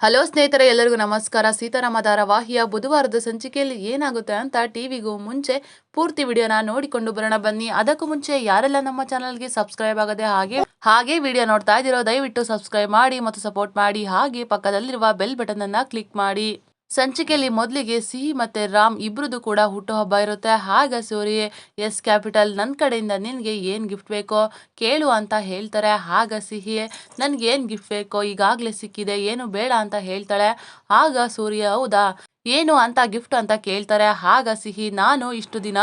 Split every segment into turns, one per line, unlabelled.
Hello ಸ್ನೇಹಿತರೆ, ಎಲ್ಲರಿಗೂ ನಮಸ್ಕಾರ. ಸೀತಾರಾಮ ಧಾರಾವಾಹಿಯ ಬುಧವಾರದ ಸಂಚಿಕೆಯಲ್ಲಿ ಏನಾಗುತ್ತೆ ಅಂತ ಟಿವಿಗೂ ಮುಂಚೆ ಪೂರ್ತಿ ವಿಡಿಯೋನ ನೋಡಿಕೊಂಡು ಬರೋಣ ಬನ್ನಿ. ಅದಕ್ಕೂ ಮುಂಚೆ ಯಾರೆಲ್ಲ ನಮ್ಮ ಚಾನಲ್ಗೆ ಸಬ್ಸ್ಕ್ರೈಬ್ ಆಗದೆ ಹಾಗೆ ಹಾಗೆ ವಿಡಿಯೋ ನೋಡ್ತಾ ಇದ್ದೀರೋ ದಯವಿಟ್ಟು ಸಬ್ಸ್ಕ್ರೈಬ್ ಮಾಡಿ ಮತ್ತು ಸಪೋರ್ಟ್ ಮಾಡಿ. ಹಾಗೆ ಪಕ್ಕದಲ್ಲಿರುವ ಬೆಲ್ ಬಟನ್ ಅನ್ನ ಕ್ಲಿಕ್ ಮಾಡಿ. ಸಂಚಿಕೆಯಲ್ಲಿ ಮೊದಲಿಗೆ ಸಿಹಿ ಮತ್ತೆ ರಾಮ್ ಇಬ್ರದ್ದು ಕೂಡ ಹುಟ್ಟುಹಬ್ಬ ಇರುತ್ತೆ. ಹಾಗ ಸೂರಿ ಎಸ್ ಕ್ಯಾಪಿಟಲ್ ನನ್ನ ಕಡೆಯಿಂದ ನಿನಗೆ ಏನು ಗಿಫ್ಟ್ ಬೇಕೋ ಕೇಳು ಅಂತ ಹೇಳ್ತಾರೆ. ಆಗ ಸಿಹಿ, ನನಗೆ ಏನು ಗಿಫ್ಟ್ ಬೇಕೋ ಈಗಾಗಲೇ ಸಿಕ್ಕಿದೆ, ಏನು ಬೇಡ ಅಂತ ಹೇಳ್ತಾಳೆ. ಆಗ ಸೂರ್ಯ ಹೌದಾ? ಏನು ಅಂತ ಗಿಫ್ಟ್ ಅಂತ ಕೇಳ್ತಾರೆ. ಆಗ ಸಿಹಿ, ನಾನು ಇಷ್ಟು ದಿನ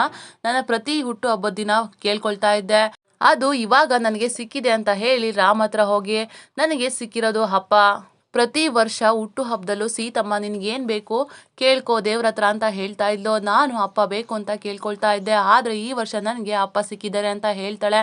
ನನ್ನ ಪ್ರತಿ ಹುಟ್ಟುಹಬ್ಬದ ದಿನ ಕೇಳ್ಕೊಳ್ತಾ ಇದ್ದೆ. ಅದು ಇವಾಗ ನನಗೆ ಸಿಕ್ಕಿದೆ ಅಂತ ಹೇಳಿ ರಾಮ್ ಹತ್ರ ಹೋಗಿ, ನನಗೆ ಸಿಕ್ಕಿರೋದು ಹಬ್ಬ. ಪ್ರತಿ ವರ್ಷ ಹುಟ್ಟು ಹಬ್ಬದಲ್ಲೂ ಸೀತಮ್ಮ ನಿನಗೇನು ಬೇಕು ಕೇಳ್ಕೋ, ದೇವ್ರ ಹತ್ರ ಅಂತ ಹೇಳ್ತಾ ಇದ್ಲು. ನಾನು ಅಪ್ಪ ಬೇಕು ಅಂತ ಕೇಳ್ಕೊಳ್ತಾ ಇದ್ದೆ. ಆದರೆ ಈ ವರ್ಷ ನನಗೆ ಅಪ್ಪ ಸಿಕ್ಕಿದ್ದಾರೆ ಅಂತ ಹೇಳ್ತಾಳೆ.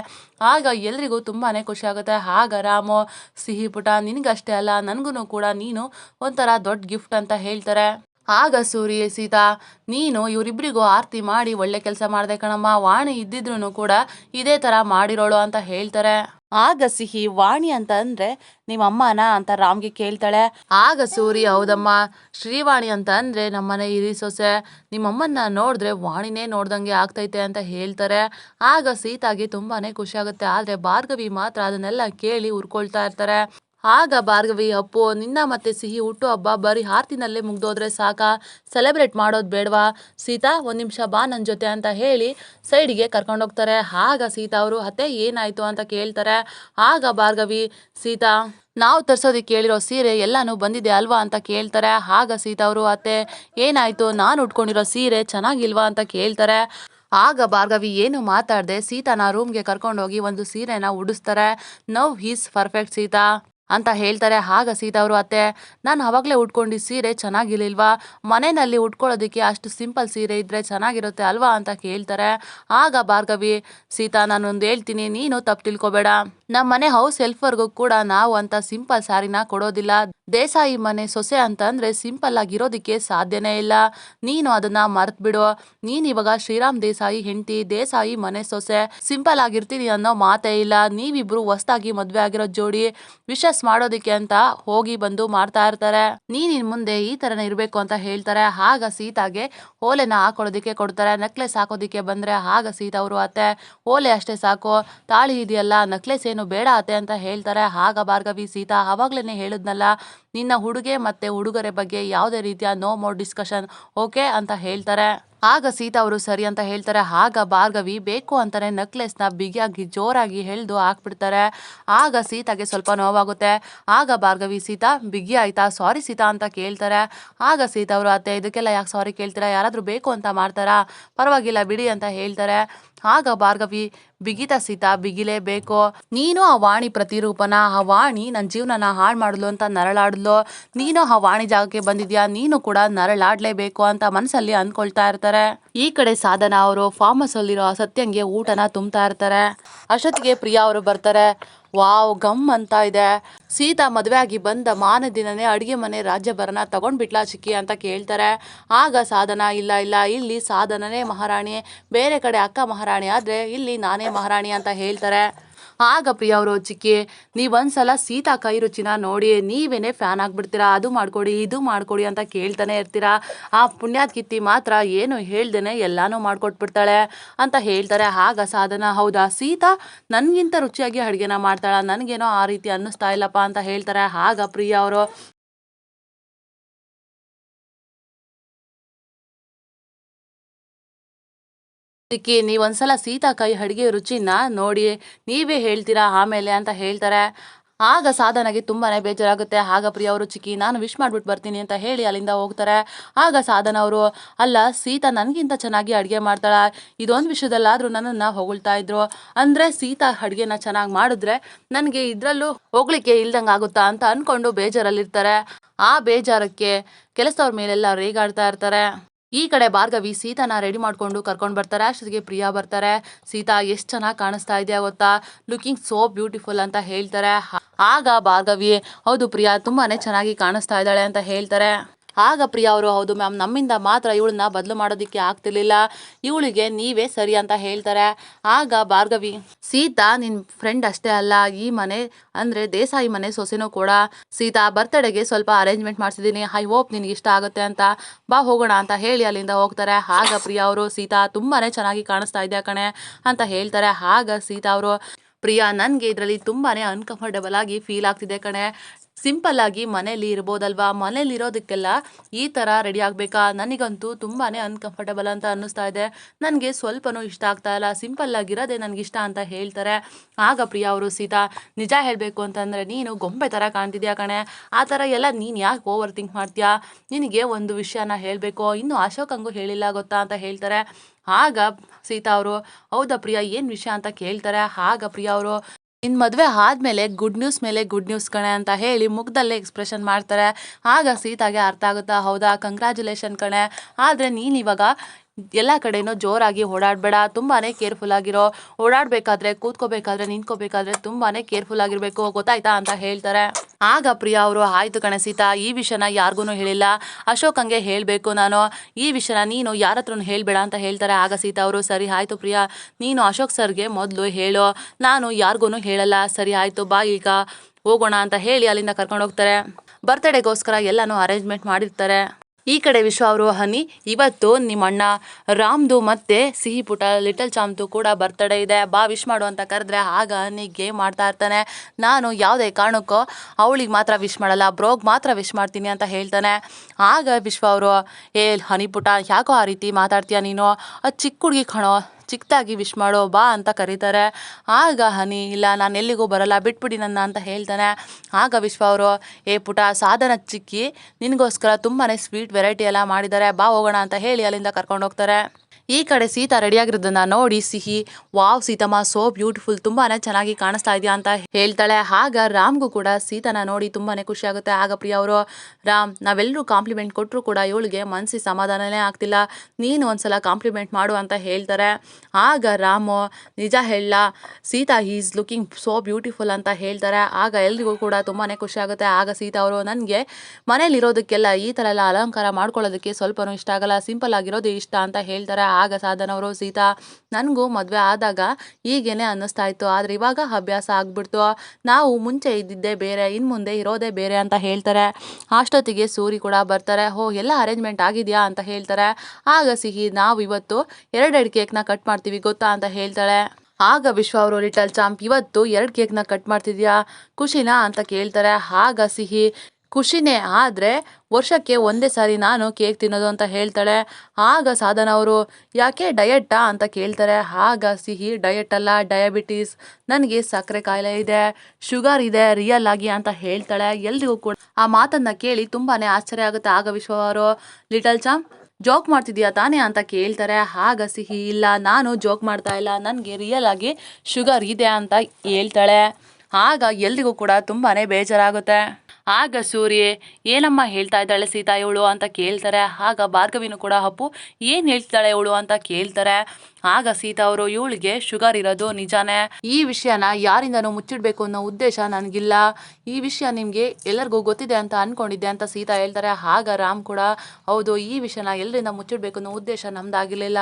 ಆಗ ಎಲ್ರಿಗೂ ತುಂಬಾ ಖುಷಿ ಆಗುತ್ತೆ. ಆಗ ರಾಮು ಸಿಹಿ ಪುಟ ನಿನಗಷ್ಟೇ ಅಲ್ಲ ನನಗೂ ಕೂಡ ನೀನು ಒಂಥರ ದೊಡ್ಡ ಗಿಫ್ಟ್ ಅಂತ ಹೇಳ್ತಾರೆ. ಆಗ ಸೂರಿ ಸೀತಾ, ನೀನು ಇವರಿಬ್ಬರಿಗೂ ಆರತಿ ಮಾಡಿ ಒಳ್ಳೆ ಕೆಲಸ ಮಾಡಿದೆ ಕಣಮ್ಮ. ವಾಣಿ ಇದ್ದಿದ್ರು ಕೂಡ ಇದೇ ಥರ ಮಾಡಿರೋಳು ಅಂತ ಹೇಳ್ತಾರೆ. ಆಗ ಸಿಹಿ, ವಾಣಿ ಅಂತ ಅಂದ್ರೆ ನಿಮ್ಮ ಅಮ್ಮನ ಅಂತ ರಾಮ್ಗೆ ಕೇಳ್ತಾಳೆ. ಆಗ ಸೂರಿ ಹೌದಮ್ಮ. ಶ್ರೀವಾಣಿ ಅಂತ ಅಂದ್ರೆ ನಮ್ಮನೆ ಇರಿ ಸೊಸೆ. ನಿಮ್ಮಮ್ಮನ್ನ ನೋಡಿದ್ರೆ ವಾಣಿನೇ ನೋಡ್ದಂಗೆ ಆಗ್ತೈತೆ ಅಂತ ಹೇಳ್ತಾರೆ. ಆಗ ಸೀತಾಗೆ ತುಂಬಾನೇ ಖುಷಿ ಆಗುತ್ತೆ. ಆದ್ರೆ ಭಾರ್ಗವಿ ಮಾತ್ರ ಅದನ್ನೆಲ್ಲ ಕೇಳಿ ಉರ್ಕೊಳ್ತಾ ಇರ್ತಾರೆ. ಆಗ ಭಾರ್ಗವಿ, ಅಪ್ಪು, ನಿನ್ನ ಮತ್ತೆ ಸಿಹಿ ಹುಟ್ಟು ಹಬ್ಬ ಬರೀ ಆರ್ತಿನಲ್ಲೇ ಮುಗ್ದೋದ್ರೆ ಸಾಕ? ಸೆಲೆಬ್ರೇಟ್ ಮಾಡೋದು ಬೇಡವಾ? ಸೀತಾ, ಒಂದು ನಿಮಿಷ ಬಾ ನನ್ನ ಜೊತೆ ಅಂತ ಹೇಳಿ ಸೈಡಿಗೆ ಕರ್ಕೊಂಡೋಗ್ತಾರೆ ಆಗ ಸೀತಾ ಅವರು, ಅತ್ತೆ, ಏನಾಯಿತು? ಅಂತ ಕೇಳ್ತಾರೆ. ಆಗ ಭಾರ್ಗವಿ, ಸೀತಾ, ನಾವು ತರಿಸೋದಕ್ಕೆ ಕೇಳಿರೋ ಸೀರೆ ಎಲ್ಲಾನು ಬಂದಿದೆ ಅಲ್ವಾ? ಅಂತ ಕೇಳ್ತಾರೆ. ಆಗ ಸೀತಾ ಅವರು, ಅತ್ತೆ, ಏನಾಯಿತು? ನಾನು ಉಟ್ಕೊಂಡಿರೋ ಸೀರೆ ಚೆನ್ನಾಗಿಲ್ವಾ? ಅಂತ ಕೇಳ್ತಾರೆ. ಆಗ ಭಾರ್ಗವಿ ಏನು ಮಾತಾಡದೆ, ಸೀತಾನ ರೂಮ್ಗೆ ಕರ್ಕೊಂಡೋಗಿ ಒಂದು ಸೀರೆನ ಉಡಿಸ್ತಾರೆ. Now he's perfect Sita. ಅಂತ ಹೇಳ್ತಾರೆ. ಆಗ ಸೀತಾ ಅವರು ಅತ್ತೆ, ನಾನು ಅವಾಗಲೇ ಉಟ್ಕೊಂಡು ಸೀರೆ ಚೆನ್ನಾಗಿರ್ಲಿಲ್ವಾ? ಮನೆಯಲ್ಲಿ ಉಟ್ಕೊಳ್ಳೋದಕ್ಕೆ ಅಷ್ಟು ಸಿಂಪಲ್ ಸೀರೆ ಇದ್ದರೆ ಚೆನ್ನಾಗಿರುತ್ತೆ ಅಲ್ವಾ ಅಂತ ಕೇಳ್ತಾರೆ. ಆಗ ಭಾರ್ಗವಿ, ಸೀತಾ, ನಾನೊಂದು ಹೇಳ್ತೀನಿ, ನೀನು ತಪ್ಪು ತಿಳ್ಕೊಬೇಡ. ನಮ್ಮ ಮನೆ ಹೌಸ್ ಹೆಲ್ಪರ್ಗೂ ಕೂಡ ನಾವು ಅಂತ ಸಿಂಪಲ್ ಸ್ಯಾರಿನ ಕೊಡೋದಿಲ್ಲ. ದೇಸಾಯಿ ಮನೆ ಸೊಸೆ ಅಂತ ಅಂದ್ರೆ ಸಿಂಪಲ್ ಆಗಿರೋದಕ್ಕೆ ಸಾಧ್ಯನೇ ಇಲ್ಲ. ನೀನು ಅದನ್ನ ಮರ್ತ್ ಬಿಡು ನೀನ್ ಇವಾಗ ಶ್ರೀರಾಮ್ ದೇಸಾಯಿ ಹೆಂಡತಿ, ದೇಸಾಯಿ ಮನೆ ಸೊಸೆ ಸಿಂಪಲ್ ಆಗಿರ್ತೀನಿ ಅನ್ನೋ ಮಾತೇ ಇಲ್ಲ. ನೀವಿಬ್ರು ಹೊಸ್ದಾಗಿ ಮದ್ವೆ ಆಗಿರೋ ಜೋಡಿ ವಿಶಸ್ ಮಾಡೋದಕ್ಕೆ ಅಂತ ಹೋಗಿ ಬಂದು ಮಾಡ್ತಾ ಇರ್ತಾರೆ. ನೀನ್ ಮುಂದೆ ಈ ತರನೇ ಇರ್ಬೇಕು ಅಂತ ಹೇಳ್ತಾರೆ. ಆಗ ಸೀತಾಗೆ ಓಲೆನ ಹಾಕೊಳ್ಳೋದಿಕ್ಕೆ ಕೊಡ್ತಾರೆ. ನೆಕ್ಲೆಸ್ ಹಾಕೋದಿಕ್ಕೆ ಬಂದ್ರೆ ಆಗ ಸೀತಾ ಅವರು ಅತ್ತೆ, ಓಲೆ ಅಷ್ಟೇ ಸಾಕು. ತಾಳಿ ಇದೆಯಲ್ಲ ನೆಕ್ಲೆಸ್ ಏನು ಬೇಡ ಅತ್ತೆ ಅಂತ ಹೇಳ್ತಾರೆ. ಆಗ ಭಾರ್ಗವಿ, ಸೀತಾ ಆವಾಗಲೇ ಹೇಳಿದ್ನಲ್ಲ, ನಿನ್ನ ಹುಡುಗೆ ಮತ್ತೆ ಹುಡುಗರ ಬಗ್ಗೆ ಯಾವುದೇ ರೀತಿಯ ನೋ ಮೋರ್ ಡಿಸ್ಕಷನ್ ಓಕೆ ಅಂತ ಹೇಳ್ತಾರೆ. ಆಗ ಸೀತಾ ಅವರು ಸರಿ ಅಂತ ಹೇಳ್ತಾರೆ. ಆಗ ಭಾರ್ಗವಿ ಬೇಕು ಅಂತಾನೆ ನೆಕ್ಲೆಸ್ನ ಬಿಗಿಯಾಗಿ ಜೋರಾಗಿ ಹೇಳ್ದು ಹಾಕ್ಬಿಡ್ತಾರೆ. ಆಗ ಸೀತಾಗೆ ಸ್ವಲ್ಪ ನೋವಾಗುತ್ತೆ. ಆಗ ಭಾರ್ಗವಿ, ಸೀತಾ, ಬಿಗಿ ಆಯ್ತಾ? ಸಾರಿ ಸೀತಾ ಅಂತ ಕೇಳ್ತಾರೆ. ಆಗ ಸೀತಾ ಅವರು, ಅತ್ತೆ, ಇದಕ್ಕೆಲ್ಲ ಯಾಕೆ ಸಾರಿ ಕೇಳ್ತೀರಾ? ಯಾರಾದರೂ ಬೇಕು ಅಂತ ಮಾಡ್ತಾರಾ? ಪರವಾಗಿಲ್ಲ, ಬಿಡಿ ಅಂತ ಹೇಳ್ತಾರೆ. ಆಗ ಭಾರ್ಗವಿ, ಬಿಗಿತ ಸೀತಾ ಬಿಗಿಲೇಬೇಕು ನೀನು ಆ ವಾಣಿ ಪ್ರತಿರೂಪನ, ಆ ವಾಣಿ ನನ್ನ ಜೀವನನ ಹಾಳು ಮಾಡಿದ್ಲು ಅಂತ ನರಳಾಡ್ಲು ನೀನು ಆ ವಾಣಿ ಜಾಗಕ್ಕೆ ಬಂದಿದ್ಯಾ? ನೀನು ಕೂಡ ನರಳಾಡ್ಲೇಬೇಕು ಅಂತ ಮನಸ್ಸಲ್ಲಿ ಅಂದ್ಕೊಳ್ತಾ ಇರ್ತಾರೆ. ಈ ಕಡೆ ಸಾಧನ ಅವರು ಫಾರ್ಮಸ್ ಅಲ್ಲಿರೋ ಸತ್ಯಂಗೆ ಊಟನ ತುಂಬ್ತಾ ಇರ್ತಾರೆ. ಅಶತ್ಗೆ ಪ್ರಿಯಾ ಅವರು ಬರ್ತಾರೆ. ವಾವ್ ಗಮ್ ಅಂತ ಇದೆ. ಸೀತಾ ಮದುವೆ ಆಗಿ ಬಂದ ಮಾನ ದಿನನೇ ಅಡುಗೆ ಮನೆ ರಾಜ್ಯಭರನ ತಗೊಂಡ್ಬಿಟ್ಲಾ ಚಿಕ್ಕಿ ಅಂತ ಕೇಳ್ತಾರೆ. ಆಗ ಸಾಧನ, ಇಲ್ಲ ಇಲ್ಲ, ಇಲ್ಲಿ ಸಾಧನನೇ ಮಹಾರಾಣಿ. ಬೇರೆ ಕಡೆ ಅಕ್ಕ ಮಹಾರಾಣಿ ಆದರೆ ಇಲ್ಲಿ ನಾನೇ ಮಹಾರಾಣಿ ಅಂತ ಹೇಳ್ತಾರೆ. ಆಗ ಪ್ರಿಯ ಅವರು ಚಿಕ್ಕಿ, ನೀವೊಂದ್ಸಲ ಸೀತಾ ಕೈ ರುಚಿನ ನೋಡಿ, ನೀವೇನೇ ಫ್ಯಾನ್ ಆಗಿಬಿಡ್ತೀರಾ, ಅದು ಮಾಡ್ಕೊಡಿ, ಇದು ಮಾಡ್ಕೊಡಿ ಅಂತ ಕೇಳ್ತಾನೆ ಇರ್ತೀರಾ. ಆ ಪುಣ್ಯಾತ್ ಕಿತ್ತಿ ಮಾತ್ರ ಏನು ಹೇಳ್ದೇನೆ ಎಲ್ಲಾನು ಮಾಡ್ಕೊಟ್ಬಿಡ್ತಾಳೆ ಅಂತ ಹೇಳ್ತಾರೆ. ಆಗ ಸಾಧನ, ಹೌದಾ? ಸೀತಾ, ನನಗಿಂತ ರುಚಿಯಾಗಿ ಅಡುಗೆನ ಮಾಡ್ತಾಳ, ನನಗೇನೋ ಆ ರೀತಿ ಅನ್ನಿಸ್ತಾ ಇಲ್ಲಪ್ಪ ಅಂತ ಹೇಳ್ತಾರೆ. ಆಗ ಪ್ರಿಯ ಅವರು ಚಿಕ್ಕಿ ನೀವೊಂದ್ಸಲ ಸೀತಾ ಕೈ ಅಡುಗೆ ರುಚಿನ ನೋಡಿ, ನೀವೇ ಹೇಳ್ತೀರಾ ಆಮೇಲೆ ಅಂತ ಹೇಳ್ತಾರೆ. ಆಗ ಸಾಧನಗೆ ತುಂಬಾನೇ ಬೇಜಾರಾಗುತ್ತೆ. ಆಗ ಪ್ರಿಯ ಅವರು, ಚಿಕ್ಕಿ, ನಾನು ವಿಶ್ ಮಾಡ್ಬಿಟ್ಟು ಬರ್ತೀನಿ ಅಂತ ಹೇಳಿ ಅಲ್ಲಿಂದ ಹೋಗ್ತಾರೆ. ಆಗ ಸಾಧನ ಅವರು, ಅಲ್ಲ, ಸೀತಾ ನನಗಿಂತ ಚೆನ್ನಾಗಿ ಅಡುಗೆ ಮಾಡ್ತಾಳ. ಇದೊಂದು ವಿಷಯದಲ್ಲಾದರೂ ನನ್ನನ್ನು ಹೊಗಳ್ತಾ ಇದ್ರು. ಅಂದರೆ ಸೀತಾ ಅಡುಗೆನ ಚೆನ್ನಾಗಿ ಮಾಡಿದ್ರೆ ನನಗೆ ಇದರಲ್ಲೂ ಹೋಗ್ಲಿಕ್ಕೆ ಇಲ್ದಂಗೆ ಆಗುತ್ತಾ ಅಂತ ಅಂದ್ಕೊಂಡು ಬೇಜಾರಲ್ಲಿರ್ತಾರೆ. ಆ ಬೇಜಾರಕ್ಕೆ ಕೆಲಸದವ್ರ ಮೇಲೆಲ್ಲ ರೇಗಾಡ್ತಾ ಇರ್ತಾರೆ. ಈ ಕಡೆ ಭಾರ್ಗವಿ ಸೀತಾನ ರೆಡಿ ಮಾಡ್ಕೊಂಡು ಕರ್ಕೊಂಡು ಬರ್ತಾರೆ. ಅಷ್ಟೊತ್ತಿಗೆ ಪ್ರಿಯಾ ಬರ್ತಾರೆ. ಸೀತಾ ಎಷ್ಟು ಚೆನ್ನಾಗಿ ಕಾಣಿಸ್ತಾ ಇದೆಯಾ ಗೊತ್ತಾ? ಲುಕಿಂಗ್ ಸೋ ಬ್ಯೂಟಿಫುಲ್ ಅಂತ ಹೇಳ್ತಾರೆ. ಆಗ ಭಾರ್ಗವಿ, ಹೌದು ಪ್ರಿಯಾ, ತುಂಬಾನೇ ಚೆನ್ನಾಗಿ ಕಾಣಿಸ್ತಾ ಇದ್ದಾಳೆ ಅಂತ ಹೇಳ್ತಾರೆ. ಆಗ ಪ್ರಿಯಾ ಅವರು, ಹೌದು ಮ್ಯಾಮ್, ನಮ್ಮಿಂದ ಮಾತ್ರ ಇವಳನ್ನ ಬದಲು ಮಾಡೋದಿಕ್ಕೆ ಆಗ್ತಿರ್ಲಿಲ್ಲ. ಇವಳಿಗೆ ನೀವೇ ಸರಿ ಅಂತ ಹೇಳ್ತಾರೆ. ಆಗ ಭಾರ್ಗವಿ, ಸೀತಾ, ನಿನ್ ಫ್ರೆಂಡ್ ಅಷ್ಟೇ ಅಲ್ಲ, ಈ ಮನೆ ಅಂದ್ರೆ ದೇಸಾಯಿ ಮನೆ ಸೊಸೆನೂ ಕೂಡ. ಸೀತಾ ಬರ್ತಡೆಗೆ ಸ್ವಲ್ಪ ಅರೇಂಜ್ಮೆಂಟ್ ಮಾಡಿಸಿದ್ದೀನಿ. ಐ ಹೋಪ್ ನಿನಗೆ ಇಷ್ಟ ಆಗುತ್ತೆ ಅಂತ. ಬಾ, ಹೋಗೋಣ ಅಂತ ಹೇಳಿ ಅಲ್ಲಿಂದ ಹೋಗ್ತಾರೆ. ಆಗ ಪ್ರಿಯಾ ಅವರು, ಸೀತಾ, ತುಂಬಾನೇ ಚೆನ್ನಾಗಿ ಕಾಣಿಸ್ತಾ ಇದೆಯಾ ಕಣೆ ಅಂತ ಹೇಳ್ತಾರೆ. ಆಗ ಸೀತಾ ಅವರು, ಪ್ರಿಯಾ, ನನಗೆ ಇದರಲ್ಲಿ ತುಂಬಾ ಅನ್ಕಂಫರ್ಟಬಲ್ ಆಗಿ ಫೀಲ್ ಆಗ್ತಿದೆ ಕಣೆ. ಸಿಂಪಲ್ ಆಗಿ ಮನೇಲಿ ಇರ್ಬೋದಲ್ವಾ? ಮನೇಲಿ ಇರೋದಕ್ಕೆಲ್ಲ ಈ ಥರ ರೆಡಿ ಆಗಬೇಕಾ? ನನಗಂತೂ ತುಂಬಾ ಅನ್ಕಂಫರ್ಟಬಲ್ ಅಂತ ಅನ್ನಿಸ್ತಾ ಇದೆ. ನನಗೆ ಸ್ವಲ್ಪನೂ ಇಷ್ಟ ಆಗ್ತಾ ಇಲ್ಲ. ಸಿಂಪಲ್ ಆಗಿರೋದೇ ನನಗೆ ಇಷ್ಟ ಅಂತ ಹೇಳ್ತಾರೆ. ಆಗ ಪ್ರಿಯಾ ಅವರು ಸೀತಾ, ನಿಜ ಹೇಳಬೇಕು ಅಂತಂದರೆ ನೀನು ಗೊಂಬೆ ಥರ ಕಾಣ್ತಿದ್ಯಾ ಕಣೆ? ಆ ಥರ ಎಲ್ಲ ನೀನು ಯಾಕೆ ಓವರ್ ಥಿಂಕ್ ಮಾಡ್ತೀಯಾ? ನಿನಗೆ ಒಂದು ವಿಷಯನ ಹೇಳಬೇಕು? ಇನ್ನು ಅಶೋಕಂಗೂ ಹೇಳಿಲ್ಲ ಗೊತ್ತಾ ಅಂತ ಹೇಳ್ತಾರೆ. ಆಗ ಸೀತಾ ಅವರು, ಹೌದಾ ಪ್ರಿಯಾ, ಏನು ವಿಷಯ ಅಂತ ಕೇಳ್ತಾರೆ? ಆಗ ಪ್ರಿಯಾ ಅವರು ನಿನ್ನ ಮದುವೆ ಆದಮೇಲೆ ಗುಡ್ ನ್ಯೂಸ್ ಮೇಲೆ ಗುಡ್ ನ್ಯೂಸ್ ಕಣೆ ಅಂತ ಹೇಳಿ ಮುಖದಲ್ಲೇ ಎಕ್ಸ್ಪ್ರೆಷನ್ ಮಾಡ್ತಾರೆ. ಆಗ ಸೀತಾಗೆ ಅರ್ಥ ಆಗುತ್ತಾ, ಹೌದಾ ಕಂಗ್ರ್ಯಾಚುಲೇಷನ್ ಕಣೆ. ಆದರೆ ನೀನು ಇವಾಗ ಎಲ್ಲ ಕಡೆನೂ ಜೋರಾಗಿ ಓಡಾಡಬೇಡ. ತುಂಬಾ ಕೇರ್ಫುಲ್ ಆಗಿರೋ, ಓಡಾಡಬೇಕಾದ್ರೆ, ಕೂತ್ಕೋಬೇಕಾದ್ರೆ, ನಿಂತ್ಕೋಬೇಕಾದ್ರೆ ತುಂಬಾ ಕೇರ್ಫುಲ್ ಆಗಿರಬೇಕು. ಗೊತ್ತಾಯ್ತಾ ಅಂತ ಹೇಳ್ತಾರೆ. ಆಗ ಪ್ರಿಯಾ ಅವರು, ಆಯ್ತು ಕಣೆ ಈ ವಿಷಯನ ಯಾರಿಗೂ ಹೇಳಿಲ್ಲ. ಅಶೋಕಂಗೆ ಹೇಳಬೇಕು ನಾನು. ಈ ವಿಷಯನ ನೀನು ಯಾರ ಹತ್ರನೂ ಹೇಳಬೇಡ ಅಂತ ಹೇಳ್ತಾರೆ. ಆಗ ಸೀತಾ ಅವರು, ಸರಿ ಆಯಿತು ಪ್ರಿಯಾ, ನೀನು ಅಶೋಕ್ ಸರ್ಗೆ ಮೊದಲು ಹೇಳು. ನಾನು ಯಾರಿಗೂ ಹೇಳಲ್ಲ. ಸರಿ ಆಯಿತು, ಬಾ ಈಗ. ಹೋಗೋಣ ಅಂತ ಹೇಳಿ ಅಲ್ಲಿಂದ ಕರ್ಕೊಂಡು ಹೋಗ್ತಾರೆ ಬರ್ತ್ಡೇಗೋಸ್ಕರ ಎಲ್ಲನೂ ಅರೇಂಜ್ಮೆಂಟ್ ಮಾಡಿರ್ತಾರೆ. ಈ ಕಡೆ ವಿಶ್ವ ಅವರು ಹನಿ ಇವತ್ತು ನಿಮ್ಮ ಅಣ್ಣ ರಾಮ್ದು ಮತ್ತೆ ಸಿಹಿ ಪುಟ, ಲಿಟಲ್ ಚಾಮ್ದು ಕೂಡ ಬರ್ತಡೇ ಇದೆ. ಬಾ, ವಿಶ್ ಮಾಡು ಅಂತ ಕರೆದ್ರೆ ಆಗ ಗೇಮ್ ಮಾಡ್ತಾ ಇರ್ತಾನೆ. ನಾನು ಯಾವುದೇ ಕಾರಣಕ್ಕೂ ಅವಳಿಗೆ ಮಾತ್ರ ವಿಶ್ ಮಾಡಲ್ಲ, ಬ್ರೋಗ್ ಮಾತ್ರ ವಿಶ್ ಮಾಡ್ತೀನಿ ಅಂತ ಹೇಳ್ತಾನೆ. ಆಗ ವಿಶ್ವ ಅವರು ಏ ಹನಿ ಪುಟ ಯಾಕೋ ಆ ರೀತಿ ಮಾತಾಡ್ತೀಯ ನೀನು? ಅದು ಚಿಕ್ಕ ಹುಡುಗಿ ಕಣೋ ಚಿಕ್ಕದಾಗಿ ವಿಶ್ ಮಾಡೋ ಬಾ ಅಂತ ಕರೀತಾರೆ. ಆಗ ಹನಿ, ಇಲ್ಲ ನಾನು ಎಲ್ಲಿಗೂ ಬರಲ್ಲ, ಬಿಟ್ಬಿಡಿ ನನ್ನ ಅಂತ ಹೇಳ್ತಾನೆ. ಆಗ ವಿಶ್ವ ಅವರು, ಏ ಪುಟ, ಸಾಧನ ಚಿಕ್ಕಿ, ನಿನಗೋಸ್ಕರ ತುಂಬಾ ಸ್ವೀಟ್ ವೆರೈಟಿ ಎಲ್ಲ ಮಾಡಿದ್ದಾರೆ. ಬಾ ಹೋಗೋಣ ಅಂತ ಹೇಳಿ ಅಲ್ಲಿಂದ ಕರ್ಕೊಂಡು ಹೋಗ್ತಾರೆ ಈ ಕಡೆ ಸೀತಾ ರೆಡಿಯಾಗಿರೋದನ್ನ ನೋಡಿ ಸಿಹಿ. ವಾವ್, ಸೀತಮ್ಮ ಸೋ ಬ್ಯೂಟಿಫುಲ್ ತುಂಬಾನೇ ಚೆನ್ನಾಗಿ ಕಾಣಿಸ್ತಾ ಇದೆಯಾ ಅಂತ ಹೇಳ್ತಾಳೆ. ಆಗ ರಾಮ್ಗೂ ಕೂಡ ಸೀತಾನ ನೋಡಿ ತುಂಬಾನೇ ಖುಷಿ ಆಗುತ್ತೆ. ಆಗ ಪ್ರಿಯ ಅವರು, ರಾಮ್ ನಾವೆಲ್ಲರೂ ಕಾಂಪ್ಲಿಮೆಂಟ್ ಕೊಟ್ಟರು ಕೂಡ ಇವಳಿಗೆ ಮನಸ್ಸಿ ಸಮಾಧಾನನೇ ಆಗ್ತಿಲ್ಲ. ನೀನು ಒಂದ್ಸಲ ಕಾಂಪ್ಲಿಮೆಂಟ್ ಮಾಡು ಅಂತ ಹೇಳ್ತಾರೆ. ಆಗ ರಾಮು, ನಿಜ ಹೇಳ, Sita is looking so beautiful ಅಂತ ಹೇಳ್ತಾರೆ. ಆಗ ಎಲ್ರಿಗೂ ಕೂಡ ತುಂಬಾ ಖುಷಿ ಆಗುತ್ತೆ. ಆಗ ಸೀತಾ ಅವರು, ನನಗೆ ಮನೇಲಿರೋದಕ್ಕೆಲ್ಲ ಈ ಥರ ಎಲ್ಲ ಅಲಂಕಾರ ಮಾಡ್ಕೊಳ್ಳೋದಕ್ಕೆ ಸ್ವಲ್ಪನೂ ಇಷ್ಟ ಆಗಲ್ಲ. ಸಿಂಪಲ್ ಆಗಿರೋದು ಇಷ್ಟ ಅಂತ ಹೇಳ್ತಾರೆ. ಆಗ ಸಾಧನವರು, ಸೀತಾ, ನನಗೂ ಮದುವೆ ಆದಾಗ ಈಗೇನೆ ಅನ್ನಿಸ್ತಾ ಇತ್ತು. ಆದರೆ ಇವಾಗ ಅಭ್ಯಾಸ ಆಗ್ಬಿಡ್ತು. ನಾವು ಮುಂಚೆ ಇದ್ದಿದ್ದೇ ಬೇರೆ ಇನ್ನು ಮುಂದೆ ಇರೋದೇ ಬೇರೆ ಅಂತ ಹೇಳ್ತಾರೆ. ಅಷ್ಟೊತ್ತಿಗೆ ಸೂರಿ ಕೂಡ ಬರ್ತಾರೆ. ಹೋ, ಎಲ್ಲ ಅರೇಂಜ್ಮೆಂಟ್ ಆಗಿದೆಯಾ ಅಂತ ಹೇಳ್ತಾರೆ. ಆಗ ಸಿಹಿ, ನಾವು ಇವತ್ತು ಎರಡೆರಡು ಕೇಕ್ನ ಕಟ್ ಮಾಡ್ತೀವಿ, ಗೊತ್ತಾ ಅಂತ ಹೇಳ್ತಾಳೆ. ಆಗ ವಿಶ್ವ ಅವರು, ಲಿಟಲ್ ಚಾಂಪ್, ಇವತ್ತು ಎರಡು ಕೇಕ್ನ ಕಟ್ ಮಾಡ್ತಿದ್ಯಾ? ಖುಷಿನಾ? ಅಂತ ಕೇಳ್ತಾರೆ. ಆಗ ಸಿಹಿ ಖುಷಿನೇ, ಆದರೆ ವರ್ಷಕ್ಕೆ ಒಂದೇ ಸಾರಿ ನಾನು ಕೇಕ್ ತಿನ್ನೋದು ಅಂತ ಹೇಳ್ತಾಳೆ. ಆಗ ಸಾಧನ ಅವರು, ಯಾಕೆ ಡಯೆಟ್ಟಾ? ಅಂತ ಕೇಳ್ತಾರೆ. ಆಗ ಸಿಹಿ, ಡಯಟ್ ಅಲ್ಲ, ಡಯಾಬಿಟೀಸ್. ನನಗೆ ಸಕ್ಕರೆ ಕಾಯಿಲೆ ಇದೆ, ಶುಗರ್ ಇದೆ, ರಿಯಲ್ ಆಗಿ ಅಂತ ಹೇಳ್ತಾಳೆ. ಎಲ್ರಿಗೂ ಕೂಡ ಆ ಮಾತನ್ನ ಕೇಳಿ ತುಂಬಾ ಆಶ್ಚರ್ಯ ಆಗುತ್ತೆ. ಆಗ ವಿಶ್ವ ಅವರು, ಲಿಟಲ್ ಚಾಮ್, ಜೋಕ್ ಮಾಡ್ತಿದ್ಯಾ ತಾನೇ? ಅಂತ ಕೇಳ್ತಾರೆ. ಆಗ ಸಿಹಿ, ಇಲ್ಲ, ನಾನು ಜೋಕ್ ಮಾಡ್ತಾ ಇಲ್ಲ. ನನಗೆ ರಿಯಲ್ ಆಗಿ ಶುಗರ್ ಇದೆ ಅಂತ ಹೇಳ್ತಾಳೆ. ಆಗ ಎಲ್ರಿಗೂ ಕೂಡ ತುಂಬಾ ಬೇಜಾರಾಗುತ್ತೆ. ಆಗ ಸೂರ್ಯ, ಏನಮ್ಮ ಹೇಳ್ತಾ ಇದ್ದಾಳೆ ಸೀತಾ ಇವಳು ಅಂತ ಕೇಳ್ತಾರೆ. ಆಗ ಭಾರ್ಗವಿನೂ ಕೂಡ, ಅಪ್ಪು, ಏನು ಹೇಳ್ತಾಳೆ ಇವಳು ಅಂತ ಕೇಳ್ತಾರೆ. ಆಗ ಸೀತಾ ಅವರು, ಇವಳಿಗೆ ಶುಗರ್ ಇರೋದು ನಿಜಾನೇ? ಈ ವಿಷಯನ ಯಾರಿಂದನೂ ಮುಚ್ಚಿಡಬೇಕು ಅನ್ನೋ ಉದ್ದೇಶ ನನಗಿಲ್ಲ. ಈ ವಿಷಯ ನಿಮಗೆ ಎಲ್ಲರಿಗೂ ಗೊತ್ತಿದೆ ಅಂತ ಅನ್ಕೊಂಡಿದ್ದೆ ಅಂತ ಸೀತಾ ಹೇಳ್ತಾರೆ. ಆಗ ರಾಮ್ ಕೂಡ, ಹೌದು, ಈ ವಿಷಯನ ಎಲ್ಲರಿಂದ ಮುಚ್ಚಿಡಬೇಕು ಅನ್ನೋ ಉದ್ದೇಶ ನಮ್ದಾಗಿರ್ಲಿಲ್ಲ.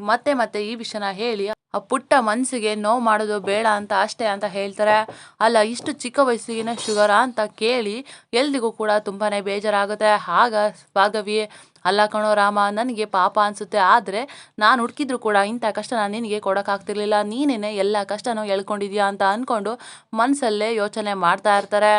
ಮತ್ತೆ ಮತ್ತೆ ಈ ವಿಷಯನ ಹೇಳಿ, ಆ ಪುಟ್ಟ ಮನಸ್ಸಿಗೆ ನೋವು ಮಾಡೋದು ಬೇಡ ಅಂತ ಅಷ್ಟೇ ಅಂತ ಹೇಳ್ತಾರೆ. ಅಲ್ಲ, ಇಷ್ಟು ಚಿಕ್ಕ ವಯಸ್ಸಿಗಿನ ಶುಗರ ಅಂತ ಕೇಳಿ ಎಲ್ರಿಗೂ ಕೂಡ ತುಂಬಾನೇ ಬೇಜಾರಾಗುತ್ತೆ. ಆಗ ಭಾಗವಿ, ಅಲ್ಲ ಕಣೋ ರಾಮ, ನನಗೆ ಪಾಪ ಅನಿಸುತ್ತೆ. ಆದರೆ ನಾನು ಹುಡುಕಿದ್ರು ಕೂಡ ಇಂಥ ನಾನು ನಿನಗೆ ಕೊಡೋಕ್ಕಾಗ್ತಿರ್ಲಿಲ್ಲ. ನೀನೇನೆ ಎಲ್ಲ ಕಷ್ಟನೂ ಎಳ್ಕೊಂಡಿದ್ಯಾ ಅಂತ ಅಂದ್ಕೊಂಡು ಮನಸ್ಸಲ್ಲೇ ಯೋಚನೆ ಮಾಡ್ತಾ ಇರ್ತಾರೆ.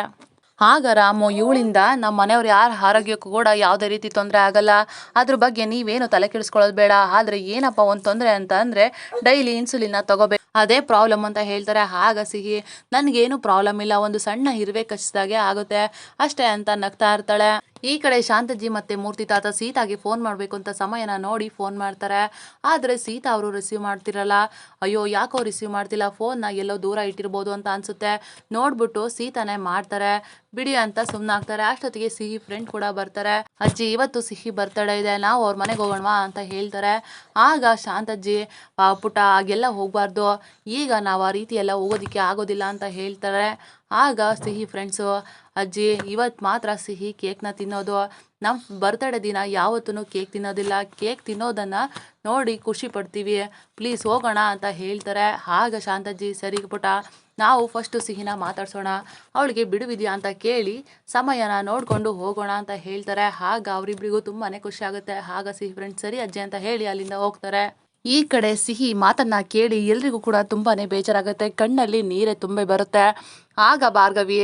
ಆಗ ರಾಮು ಇವಳಿಂದ ನಮ್ಮ ಮನೆಯವ್ರು ಯಾರ ಆರೋಗ್ಯಕ್ಕೂ ಕೂಡ ಯಾವುದೇ ರೀತಿ ತೊಂದರೆ ಆಗಲ್ಲ. ಅದ್ರ ಬಗ್ಗೆ ನೀವೇನು ತಲೆ ಕೆಡಿಸ್ಕೊಳ್ಳೋದು ಬೇಡ. ಆದರೆ ಏನಪ್ಪ ಒಂದು ತೊಂದರೆ ಅಂತ ಅಂದರೆ ಡೈಲಿ ಇನ್ಸುಲಿನ್ನ ತಗೋಬೇಕು ಅದೇ ಪ್ರಾಬ್ಲಮ್ ಅಂತ ಹೇಳ್ತಾರೆ. ಆಗ ಸಿಹಿ. ನನಗೇನು ಪ್ರಾಬ್ಲಮ್ ಇಲ್ಲ. ಒಂದು ಸಣ್ಣ ಇರುವೆ ಕಚ್ಚಿದಾಗೆ ಆಗುತ್ತೆ. ಅಷ್ಟೇ ಅಂತ ನಗ್ತಾ ಇರ್ತಾಳೆ. ಈ ಕಡೆ ಶಾಂತಜ್ಜಿ ಮತ್ತೆ ಮೂರ್ತಿ ತಾತ ಸೀತಾಗೆ ಫೋನ್ ಮಾಡಬೇಕು ಅಂತ ಸಮಯನ ನೋಡಿ ಫೋನ್ ಮಾಡ್ತಾರೆ. ಆದರೆ ಸೀತಾ ಅವರು ರಿಸೀವ್ ಮಾಡ್ತಿರಲ್ಲ. ಅಯ್ಯೋ, ಯಾಕೋ ರಿಸೀವ್ ಮಾಡ್ತಿಲ್ಲ? ಫೋನ್ನ ಎಲ್ಲೋ ದೂರ ಇಟ್ಟಿರ್ಬೋದು ಅಂತ ಅನ್ಸುತ್ತೆ. ನೋಡ್ಬಿಟ್ಟು ಸೀತಾನೇ ಮಾಡ್ತಾರೆ. ಬಿಡಿ ಅಂತ ಸುಮ್ಮನಾಗ್ತಾರೆ ಅಷ್ಟೊತ್ತಿಗೆ ಸಿಹಿ ಫ್ರೆಂಡ್ ಕೂಡ ಬರ್ತಾರೆ. ಅಜ್ಜಿ, ಇವತ್ತು ಸಿಹಿ ಬರ್ತಡೇ ಇದೆ. ನಾವು ಅವ್ರ ಮನೆಗೆ ಹೋಗೋಣವಾ ಅಂತ ಹೇಳ್ತಾರೆ. ಆಗ ಶಾಂತಜ್ಜಿ ಪುಟ ಹಾಗೆಲ್ಲ ಹೋಗಬಾರ್ದು. ಈಗ ನಾವು ಆ ರೀತಿ ಎಲ್ಲ ಹೋಗೋದಿಕ್ಕೆ ಆಗೋದಿಲ್ಲ ಅಂತ ಹೇಳ್ತಾರೆ. ಆಗ ಸಿಹಿ ಫ್ರೆಂಡ್ಸು ಅಜ್ಜಿ ಇವತ್ತು ಮಾತ್ರ ಸಿಹಿ ಕೇಕ್ನ ತಿನ್ನೋದು. ನಮ್ಮ ಬರ್ತಡೇ ದಿನ ಯಾವತ್ತೂ ಕೇಕ್ ತಿನ್ನೋದಿಲ್ಲ. ಕೇಕ್ ತಿನ್ನೋದನ್ನು ನೋಡಿ ಖುಷಿ ಪಡ್ತೀವಿ. ಪ್ಲೀಸ್ ಹೋಗೋಣ ಅಂತ ಹೇಳ್ತಾರೆ. ಆಗ ಶಾಂತಜ್ಜಿ, ಸರಿ ಪುಟ ನಾವು ಫಸ್ಟು ಸಿಹಿನ ಮಾತಾಡ್ಸೋಣ. ಅವಳಿಗೆ ಬಿಡುವಿದೆಯಾ ಅಂತ ಕೇಳಿ ಸಮಯನ ನೋಡಿಕೊಂಡು ಹೋಗೋಣ ಅಂತ ಹೇಳ್ತಾರೆ. ಆಗ ಅವರಿಬ್ಬರಿಗೂ ತುಂಬಾ ಖುಷಿ ಆಗುತ್ತೆ. ಆಗ ಸಿಹಿ ಫ್ರೆಂಡ್ಸ್ ಸರಿ ಅಜ್ಜಿ ಅಂತ ಹೇಳಿ ಅಲ್ಲಿಂದ ಹೋಗ್ತಾರೆ. ಈ ಕಡೆ ಸಿಹಿ ಮಾತನ್ನ ಕೇಳಿ ಎಲ್ರಿಗೂ ಕೂಡ ತುಂಬಾನೇ ಬೇಜಾರಾಗುತ್ತೆ. ಕಣ್ಣಲ್ಲಿ ನೀರೇ ತುಂಬಿ ಬರುತ್ತೆ. ಆಗ Bhargavi,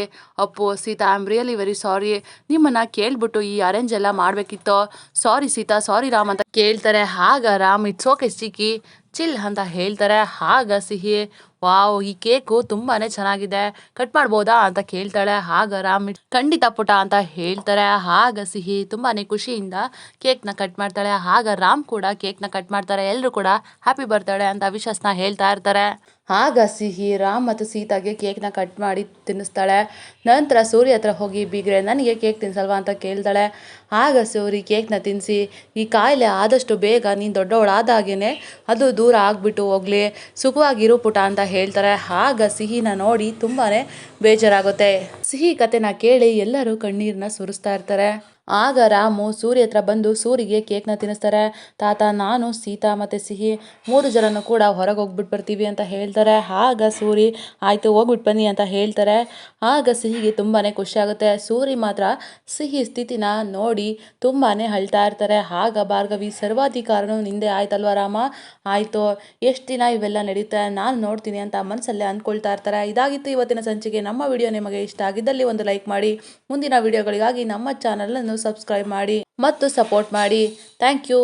Appu, Sita I am really very sorry ನಿಮ್ಮನ್ನ ಕೇಳ್ಬಿಟ್ಟು ಈ ಅರೇಂಜ್ ಎಲ್ಲ ಮಾಡಬೇಕಿತ್ತು. ಸಾರಿ ಸೀತಾ ಸಾರಿ ರಾಮ್ ಅಂತ ಕೇಳ್ತಾರೆ. ಆಗ ರಾಮ್ ಇಟ್ಸ್ ಓಕೆ ಸಿಕ್ಕಿ ಚಿಲ್ ಅಂತ ಹೇಳ್ತಾರೆ. ಆಗ ಸಿಹಿ ವಾವ್, ಈ ಕೇಕು ತುಂಬಾನೇ ಚೆನ್ನಾಗಿದೆ. ಕಟ್ ಮಾಡ್ಬೋದಾ ಅಂತ ಕೇಳ್ತಾಳೆ. ಹಾಗ ರಾಮ್ ಖಂಡಿತ ಪುಟ ಅಂತ ಹೇಳ್ತಾರೆ. ಹಾಗ ಸಿಹಿ ತುಂಬಾನೇ ಖುಷಿಯಿಂದ ಕೇಕ್ನ ಕಟ್ ಮಾಡ್ತಾಳೆ. ಹಾಗ ರಾಮ್ ಕೂಡ ಕೇಕ್ನ ಕಟ್ ಮಾಡ್ತಾರೆ. ಎಲ್ಲರೂ ಕೂಡ ಹ್ಯಾಪಿ ಬರ್ತಾಳೆ ಅಂತ ವಿಶಸ್ನ ಹೇಳ್ತಾ ಇರ್ತಾರೆ. ಆಗ ಸಿಹಿ, ರಾಮ್ ಮತ್ತು ಸೀತಾಗೆ ಕೇಕ್ನ ಕಟ್ ಮಾಡಿ ತಿನ್ನಿಸ್ತಾಳೆ. ನಂತರ ಸೂರ್ಯ ಹತ್ರ ಹೋಗಿ ಬೀಗ್ರೆ, ನನಗೆ ಕೇಕ್ ತಿನ್ಸಲ್ವಾ? ಅಂತ ಕೇಳ್ತಾಳೆ. ಆಗ ಸೂರಿ ಕೇಕ್ನ ತಿನ್ನಿಸಿ ಈ ಕಾಯಿಲೆ ಆದಷ್ಟು ಬೇಗ ನೀನು ದೊಡ್ಡವಳಾದಾಗೇನೆ ಅದು ದೂರ ಆಗ್ಬಿಟ್ಟು ಹೋಗ್ಲಿ. ಸುಖವಾಗಿರು ಪುಟ ಅಂತ ಹೇಳ್ತಾರೆ ಆಗ ಸಿಹಿನ ನೋಡಿ ತುಂಬಾ ಬೇಜಾರಾಗುತ್ತೆ. ಸಿಹಿ ಕಥೆನ ಕೇಳಿ ಎಲ್ಲರೂ ಕಣ್ಣೀರನ್ನ ಸುರಿಸ್ತಾ ಇರ್ತಾರೆ. ಆಗ ರಾಮು ಸೂರ್ಯ ಹತ್ರ ಬಂದು, ಸೂರಿಗೆ ಕೇಕ್ನ ತಿನ್ನಿಸ್ತಾರೆ. ತಾತ, ನಾನು, ಸೀತಾ ಮತ್ತು ಸಿಹಿ ಮೂರು ಜನನು ಕೂಡ ಹೊರಗೆ ಹೋಗ್ಬಿಟ್ಟು ಬರ್ತೀವಿ ಅಂತ ಹೇಳ್ತಾರೆ. ಆಗ ಸೂರಿ, ಆಯಿತು ಹೋಗ್ಬಿಟ್ಟು ಬನ್ನಿ ಅಂತ ಹೇಳ್ತಾರೆ. ಆಗ ಸಿಹಿಗೆ ತುಂಬಾ ಖುಷಿ ಆಗುತ್ತೆ. ಸೂರಿ ಮಾತ್ರ ಸಿಹಿ ಸ್ಥಿತಿನ ನೋಡಿ ತುಂಬಾ ಅಳ್ತಾ ಇರ್ತಾರೆ. ಆಗ ಭಾರ್ಗವಿ ಸರ್ವಾಧಿಕಾರನು ನಿಂದೆ ಆಯ್ತಲ್ವ ರಾಮ? ಆಯಿತು, ಎಷ್ಟು ದಿನ ಇವೆಲ್ಲ ನಡೀತಾ? ನಾನು ನೋಡ್ತೀನಿ ಅಂತ ಮನಸ್ಸಲ್ಲೇ ಅಂದ್ಕೊಳ್ತಾ ಇರ್ತಾರೆ. ಇದಾಗಿತ್ತು ಇವತ್ತಿನ ಸಂಚಿಕೆ ನಮ್ಮ ವಿಡಿಯೋ ನಿಮಗೆ ಇಷ್ಟ ಆಗಿದ್ದಲ್ಲಿ ಒಂದು ಲೈಕ್ ಮಾಡಿ. ಮುಂದಿನ ವಿಡಿಯೋಗಳಿಗಾಗಿ ನಮ್ಮ ಸಬ್ಸ್ಕ್ರೈಬ್ ಮಾಡಿ ಮತ್ತು ಸಪೋರ್ಟ್ ಮಾಡಿ. Thank you